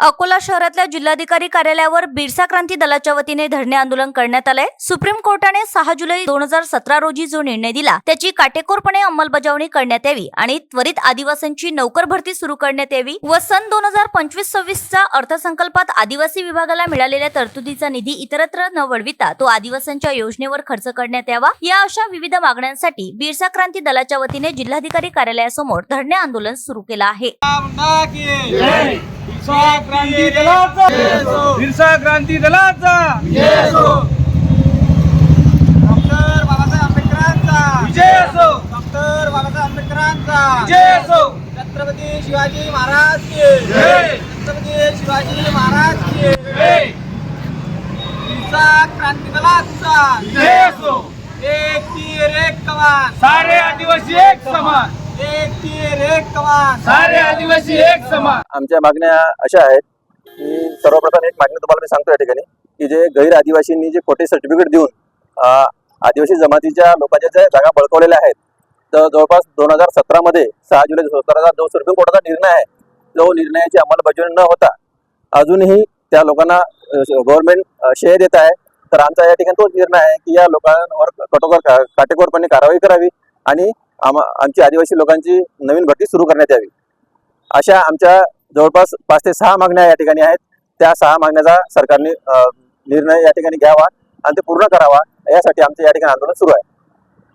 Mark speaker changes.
Speaker 1: अकोला शहरातल्या जिल्हाधिकारी कार्यालयावर बिरसा क्रांती दलाच्या वतीने धरणे आंदोलन करण्यात आलंय. सुप्रीम कोर्टाने सहा जुलै दोन हजार सतरा रोजी जो निर्णय दिला त्याची काटेकोरपणे अंमलबजावणी करण्यात यावी आणि त्वरित आदिवासींची नोकर भरती सुरू करण्यात यावी व सन दोन हजार पंचवीस सव्वीसच्या अर्थसंकल्पात आदिवासी विभागाला मिळालेल्या तरतुदीचा निधी इतरत्र न वळविता तो आदिवासींच्या योजनेवर खर्च करण्यात यावा या अशा विविध मागण्यांसाठी बिरसा क्रांती दलाच्या वतीने जिल्हाधिकारी कार्यालयासमोर धरणे आंदोलन सुरू केलं आहे.
Speaker 2: क्रांती दलाचा बिरसा क्रांती दलाचा. डॉक्टर बाबासाहेब आंबेडकरांचा. विजय असो. डॉक्टर बाबासाहेब आंबेडकरांचा. विजय असो. छत्रपती शिवाजी महाराज की छत्रपती शिवाजी महाराज की बिरसा क्रांती दलाचा. विजय असो. एक तीर एक कमान. सारे आदिवासी एक समान. एक तीर एक कमान. सारे आदिवासी एक समान.
Speaker 3: आमच्या मागण्या अशा आहेत की सर्वप्रथम एक मागणी तुम्हाला मी सांगतो या ठिकाणी की जे गैर आदिवासींनी जे खोटे सर्टिफिकेट देऊन आदिवासी जमातीच्या लोकांच्या ज्या जागा बळकवलेल्या आहेत तर जवळपास दोन हजार सतरामध्ये सहा जुलै सतराचा जो सुप्रीम कोर्टाचा निर्णय आहे तो निर्णयाची अंमलबजावणी न होता अजूनही त्या लोकांना गव्हर्नमेंट शेअर देत आहे. तर आमचा या ठिकाणी तोच निर्णय आहे की या लोकांवर कठोर काटेकोरपणे कारवाई करावी आणि आम आमची आदिवासी लोकांची नवीन भरती सुरू करण्यात यावी. अशा आमच्या जवळपास पाच ते सहा मागण्या या ठिकाणी आहेत. त्या सहा मागण्याचा सरकारने निर्णय या ठिकाणी घ्यावा आणि ते पूर्ण करावा यासाठी आमचं या ठिकाणी आंदोलन सुरू आहे.